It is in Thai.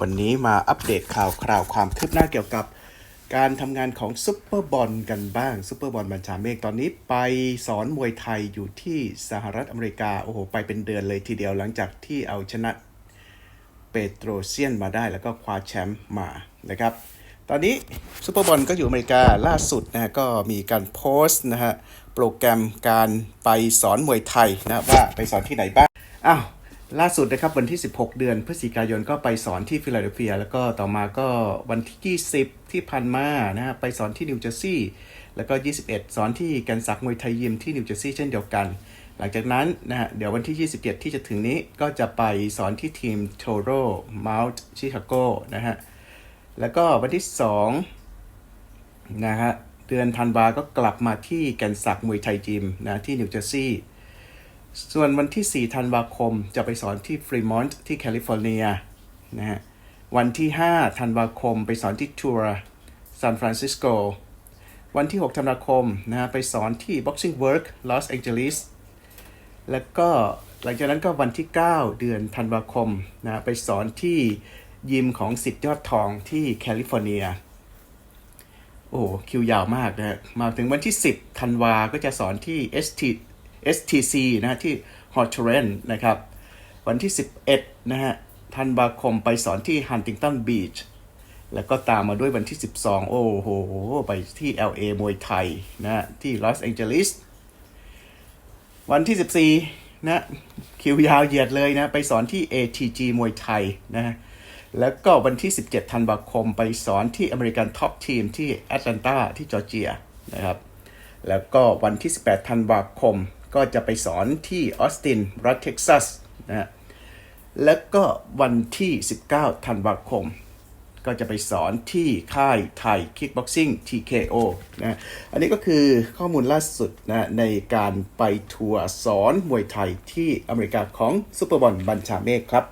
วันนี้มาอัปเดตข่าวคราวความคืบหน้าเกี่ยวกับ การทำงานของซุปเปอร์บอลกันบ้างซุปเปอร์บอลบัญชาเมฆตอนนี้ไปสอนมวยไทยอยู่ที่สหรัฐอเมริกา โอ้โห ไปเป็นเดือนเลยทีเดียวหลังจากที่เอาชนะเปโตรเซียนมาได้แล้วก็คว้าแชมป์มานะครับ ตอนนี้ซูเปอร์บอลก็อยู่อเมริกาล่าสุดนะฮะก็มีการโพสต์นะฮะโปรแกรมการไปสอนมวยไทยนะว่าไปสอนที่ไหนบ้างอ้าว ล่าสุดนะครับวันที่ 16 เดือนพฤศจิกายนก็ไปสอนที่ฟิลาเดลเฟีย แล้วก็ต่อมาก็วันที่ 20 ที่ผ่านมานะฮะไปสอนที่นิวเจอร์ซีย์แล้วก็ 21 สอนที่แกันศักมวยไทยยิมที่นิวเจอร์ซีย์เช่นเดียวกัน หลังจากนั้นนะฮะเดี๋ยววันที่ 27 ที่จะถึงนี้ก็จะไปสอนที่ทีมโทโรมาลต์ชิคาโกนะฮะแล้วก็วันที่สองนะฮะเดือนธันวาก็กลับมาที่แกันศักมวยไทยจิมนะที่นิวเจอร์ซีย์ ส่วนวันที่ 4 ธันวาคมจะไปสอนที่ฟรีมอนต์ที่แคลิฟอร์เนียนะฮะ วันที่ 5 ธันวาคมไปสอนที่ทัวร์ซานฟรานซิสโก วันที่ 6 ธันวาคมนะฮะไปสอนที่ Boxing Work Los Angeles แล้วก็หลังจากนั้นก็วันที่ 9 เดือนธันวาคมนะไปสอนที่ยิมของสิทธิ์ยอดทองที่แคลิฟอร์เนีย โอ้คิวยาวมากนะฮะมาถึงวันที่ 10 ธันวาก็จะสอนที่ ST STC นะฮะที่ h o t r e n นะครับ วันที่ 11 นะฮะธันวาคมไปสอนที่ Huntington Beach แล้วก็ตามมาด้วยวันที่ 12 โอ้โห ไปที่ LA มวยไทยนะที่ลอสแองเจลิสวันที่ 14 นะ คิวยาวเหยียดเลยนะ ไปสอนที่ ATG มวยไทยนะฮะแล้วก็วันที่ 17 ธันวาคมไปสอนที่อเมริกันท็อปทีมที่แอตแลนตาที่จอร์เจียนะครับ แล้วก็วันที่ 18 ธันวาคม ก็จะไปสอนที่ออสตินรัฐเท็กซัสนะฮะแล้วก็วันที่ 19 ธันวาคม ก็จะไปสอนที่ค่ายไทยคิกบ็อกซิ่ง TKO นะอันนี้ก็คือข้อมูลล่าสุดนะในการไปทัวร์สอนมวยไทยที่อเมริกาของซูเปอร์บอลบัญชาเมฆครับ